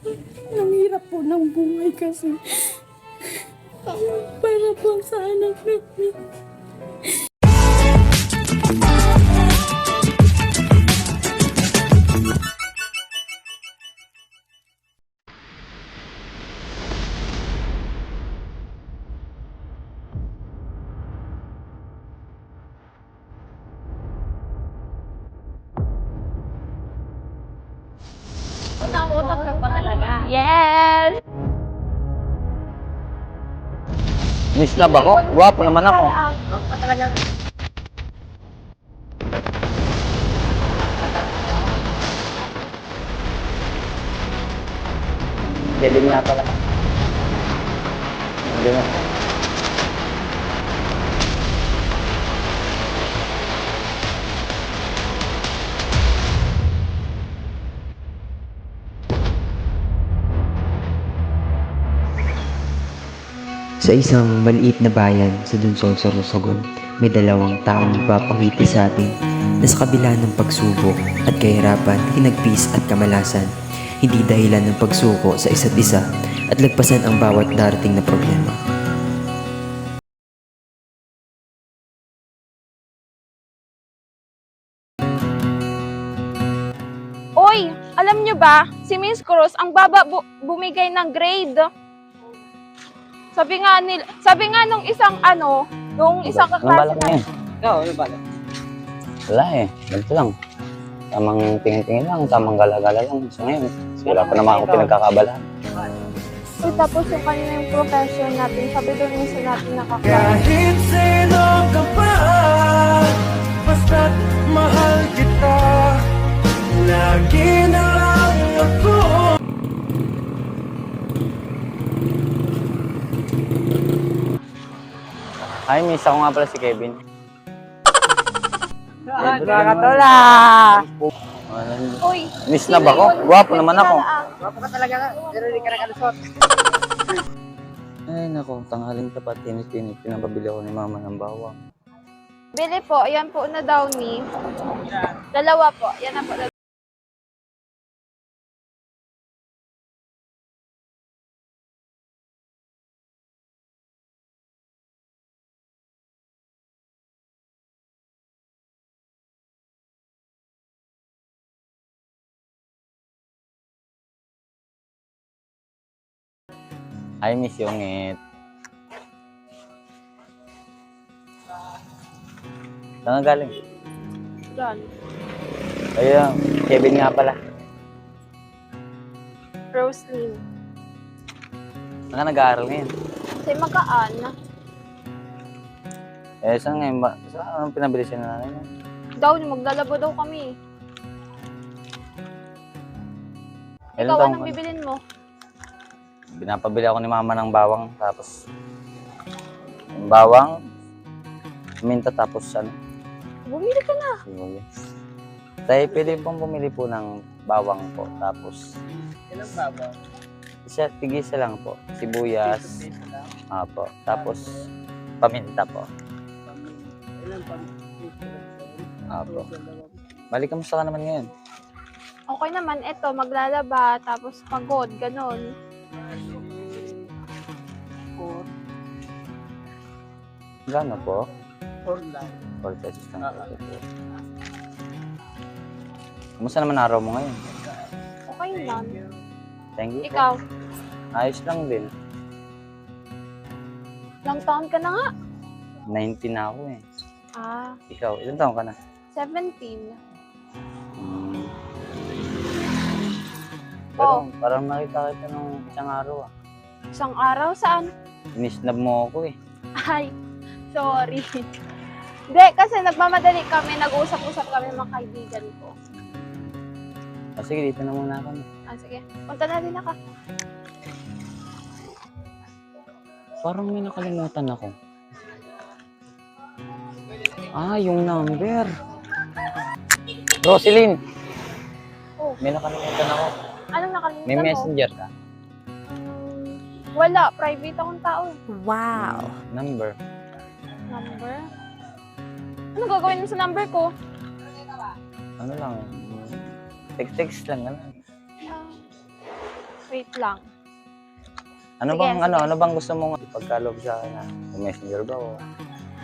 Ang po ng buhay kasi. Para po sa anak namin. Utak ka pa talaga. Yes! Miss love ako? Gwapo naman ako. Utak pa talaga. Galing nga pala. Hindi na. Sa isang maliit na bayan sa Dunsol sa Rosogon, may dalawang taong nagpapangiti sa atin na sa kabila ng pagsubok at kahirapan, hinagpis at kamalasan, hindi dahilan ng pagsuko sa isa't isa at lagpasan ang bawat darating na problema. Oy, alam nyo ba, si Miss Cruz ang baba bu- bumigay ng grade. Sabi nga nil, sabi nga nung isang ano, nung isang Anong kaklase balak mo yan? Wala eh. Ganito lang. Tamang tingin-tingin lang, tamang gala-gala lang. So ngayon, wala pa naman ako pinagkakabalaan. Uy, tapos yung kanina yung profession natin, sabi doon yung sa natin nakaklase. Kahit sino ka pa Basta't mahal kita Lagi na lang Hi, miss. Ako nga pala si Kevin. Nakakatula. Uy, Miss love ako? Gwapo naman ako. Utak pa talaga. Pero hindi ka nakalusot. Ay, nako. Tanghaling tapat. Tinit-tinit. Pinapabili ako ni mama ng bawang. Bili po, ayan po na daw ni. Dalawa po, yan na po. Hi, miss Yungit. Saan ka galing? Yan. Ayun, Kevin nga pala. Roslyn. Saan ka nag-aaral ngayon? Say makaan. Eh, saan ngayon ba? Saan anong pinabili siya na mo? Daw, maglalabo daw kami. Ilan Ikaw, anong bibilin mo? Binapabili ako ni mama ng bawang, tapos yung bawang, minta tapos ano, Bumili ka na. sibuyas. Tayo pwede pong bumili po ng bawang po, tapos Ilang baba? isa, tigisa lang po, sibuyas, apo, tapos paminta po, Ilang pang? apo. Balik kamusta ka naman ngayon? Okay naman, eto, maglalaba, tapos pagod, ganon. Gano po? Four lang. 4 pesos lang po. Kamusta naman araw mo ngayon? Okay lang. Thank you po. Ikaw, Ayos lang din. ilang taon ka na nga? 19 na ako eh. Ah, Ikaw, ilan taon ka na? 17. Hmm. Pero parang nakita kita nung isang araw ah. Isang araw, saan? Inisnab mo ako eh. Ay, sorry. Hindi, kasi nagmamadali kami, nag-usap-usap kami ng mga kaibigan ko. Ah, sige, dito na muna kami. Ah, sige. Punta na din ako. Parang may nakalimutan ako. Ah, yung number. Roselyn! Oh. May nakalimutan ako. Anong nakalimutan May mo? messenger ka? Wala. Private akong tao. eh. Number. Number? Ano gagawin mo sa number ko? Ano lang? Text-text lang. Ano? Ah, wait lang. Ano Sige, bang ano, sige. ano bang gusto mong ipagkaloob sa akin? ah? Messenger ba o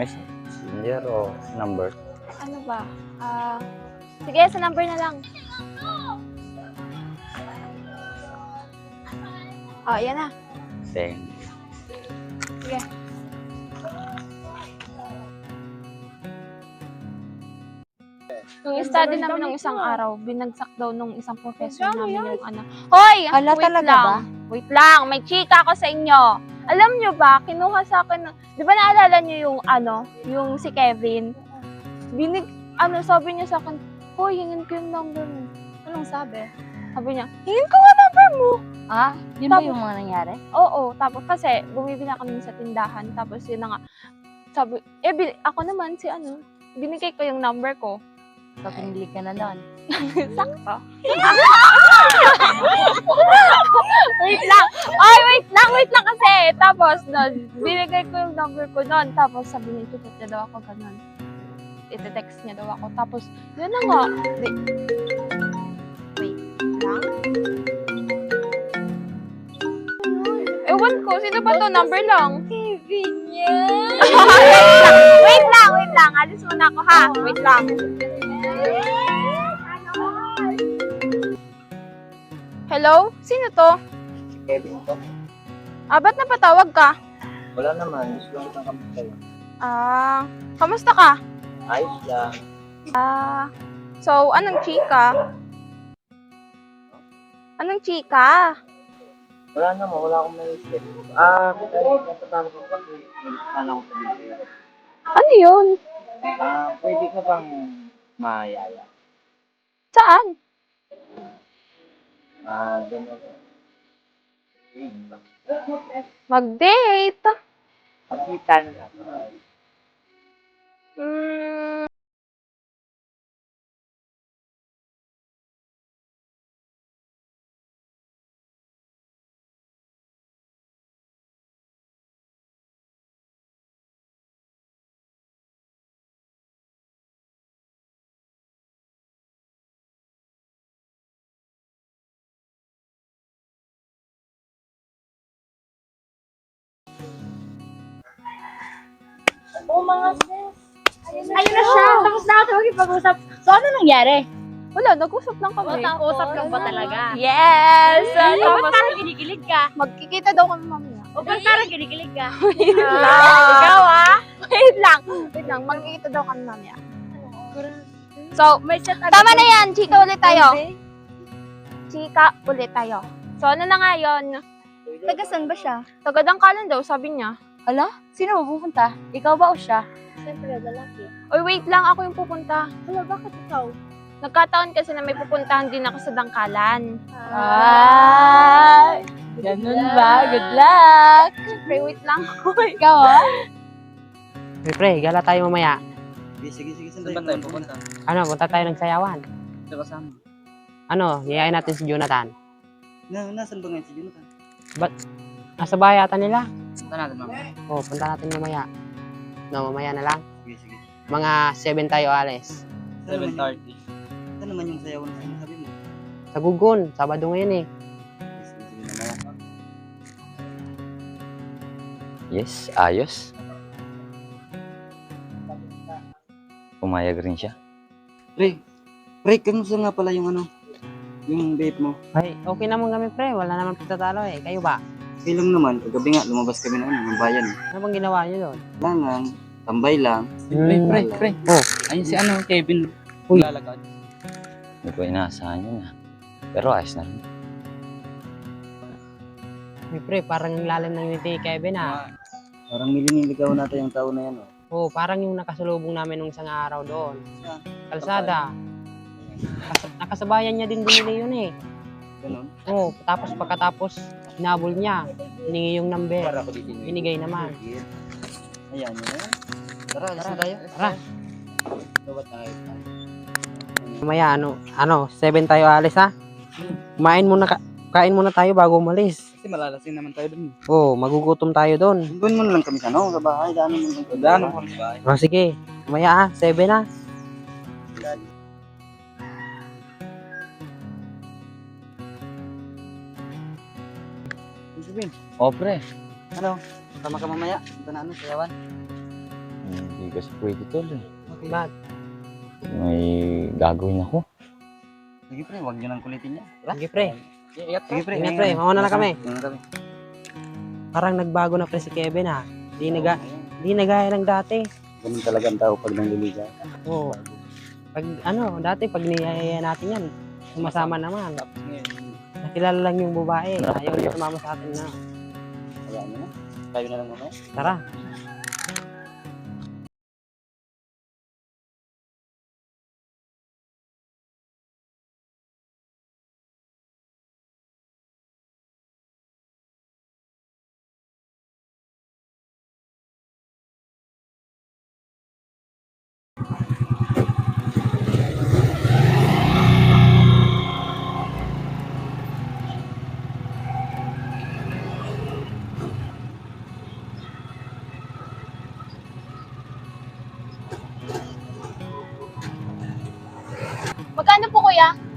messenger o number? Ano ba? Ah, sige, sa number na lang. Oh, yan na. Thank Sige. Nung study namin ng isang araw, binagsak daw nung isang professor namin yung ano. Hoy! Ala, wait talaga lang. ba? Wait lang, may chika ako sa inyo. Alam nyo ba, kinuha sa akin, ng- di ba naalala nyo yung ano, yung si Kevin? Binig, ano, sabi niya sa akin, Hoy, hingin ko yung number mo. Anong sabi? Sabi niya, hingin ko nga number mo. Ah, yun ba Tapos- yung mga nangyari? Oo, tapos kasi bumibili nun sa tindahan, tapos yun na nga, sabi, eh, bil- ako naman si ano, binigay ko yung number ko. So, pinili ka na nun. Sakto. wait lang. Ay, wait lang, wait lang kasi. Tapos, nun, binigay ko yung number ko nun. Tapos, sabi niya, tutut niya daw ako ganun. Ite-text niya daw ako. Tapos, yun na nga. Wait lang. Ewan ko, sino ba to? Number lang. Wait lang, wait lang, wait lang. Alis muna ako ha. Wait lang. Hello? Sino to? Si Kevin to. Ah, ba't napatawag ka? Wala naman. Gusto lang kitang kamusta yun. Ah, kamusta ka? Ayos lang. Ah, so, anong chika? Anong chika? Wala naman. Wala akong may isip. Ah, natatalo ko kasi may sana akong sabihin sa'yo. Ano yun? Ah, pwede ka bang mayaya? Saan? Ah, gano'n. Mag-date? Makita na natin. Hmm, Ayun na siya! Tapos na ako makipag-usap. So, ano nangyari? wala, nag-usap lang kami. Usap lang ba talaga? Yes! Ay, Tapos, ba't parang kinikilig ka? magkikita daw kami mamaya. O ba't parang kinikilig ka? Wait lang. Ikaw ah? Wait lang. Wait lang, magkikita daw kami mamaya. So, May set tama na yan. Chika ulit tayo. Chika ulit tayo. So, ano na nga yun? Taga saan ba siya? Tagadangkalan daw, sabi niya. Ala? Sino mapupunta? Ikaw ba o siya? Siyempre, lalaki. Oy, wait lang, ako yung pupunta. Ala, bakit ikaw? Nagkataon kasi na may pupuntahan din ako sa dangkalan. Ah, ganun ba? Good luck! Siyempre, wait lang. Ikaw ah? Pre, pre, gala tayo mamaya. Sige, sige, sige. Saan ba tayo pupunta? Ano, punta tayo ng sayawan. Sa kasama. Ano, yayain natin si Jonathan. Na, nasan ba ngayon si Jonathan? Nasa bahay ata nila. Punta natin mamaya. Oo, punta natin mamaya. No, mamaya na lang. Sige, sige. Mga 7 tayo alis. 7.30. Saan naman yung sayawan na sinasabi mo? Sa Gugun, Sabado ngayon eh. Sige, sige, mamaya. Yes, ayos. Pumayag rin siya. Pre, pre, kamusta nga pala yung ano? Yung vape mo? Ay, okay naman kami pre, wala naman pagtatalo eh. Kayo ba? Okay lang naman. Kagabi nga, lumabas kami na ano, ng bayan. Ano bang ginawa niyo doon? Wala lang. Tambay lang. Pre, pre, pre. Oh. Ayun si ano, Kevin. Uy. Lalakad. Hindi ko inaasahan yun ah. Pero ayos na rin. Pre, pre, parang ang lalim ng ngiti ni Kevin ah. Parang miliniligaw natin yung tao na yan, oh. Oo, parang yung nakasalubong namin nung isang araw doon. Kalsada. Kas- nakasabayan niya din binili yun eh. Ganon. Oo, tapos pagkatapos, hinabol niya. Hiningi yung number. Para ko dito. Binigay naman. Ayan, yun na yan. Tara, alis na tayo. Tara. Baba tayo. Mamaya, ano, ano, 7 tayo alis ha? Kumain muna, ka- kain muna tayo bago umalis. Kasi malalasing naman tayo dun. Oo, magugutom tayo doon. Doon mo na lang kami sa ano, sa bahay. Daanan mo lang. Kami sa bahay. O sige, mamaya ha, 7 na. Kevin. O, pre. Ano? Tama ka mamaya. Ito na ano, sayawan. Hindi kasi pwede tol eh. Bakit? May gagawin ako. Sige pre, huwag niyo nang kulitin niya. Sige pre. Sige pre, Sige, pre. mauna na kami. Mauna kami. Parang nagbago na pre si Kevin ha. Di naga, di nagaya ng dati. Ganun talaga ang tao pag nangliligaw. Oo. Pag ano, dati pag niyayaya natin yan, sumasama naman. Nakilala lang yung babae. Ayaw niya sumama sa atin na. Kaya na? Tayo na lang mamaya. Tara.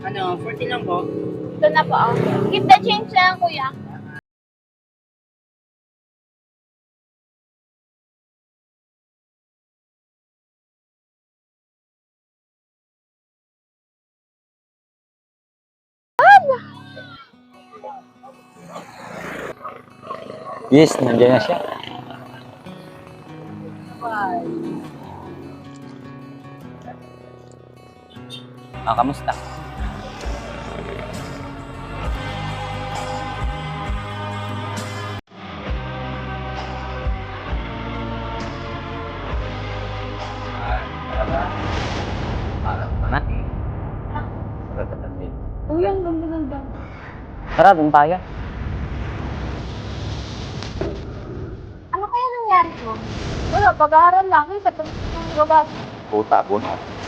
Ano, 14 lang po. Ito na po. Oh. Keep the change na lang kuya. Yes, nandiyan na siya. Ah, kamusta? Na. Uy, ang ganda ng bag. Tara, doon tayo. Ano kaya nangyari ko? Wala, pag-aaral lang. Sa pag-aaral. Puta, buno.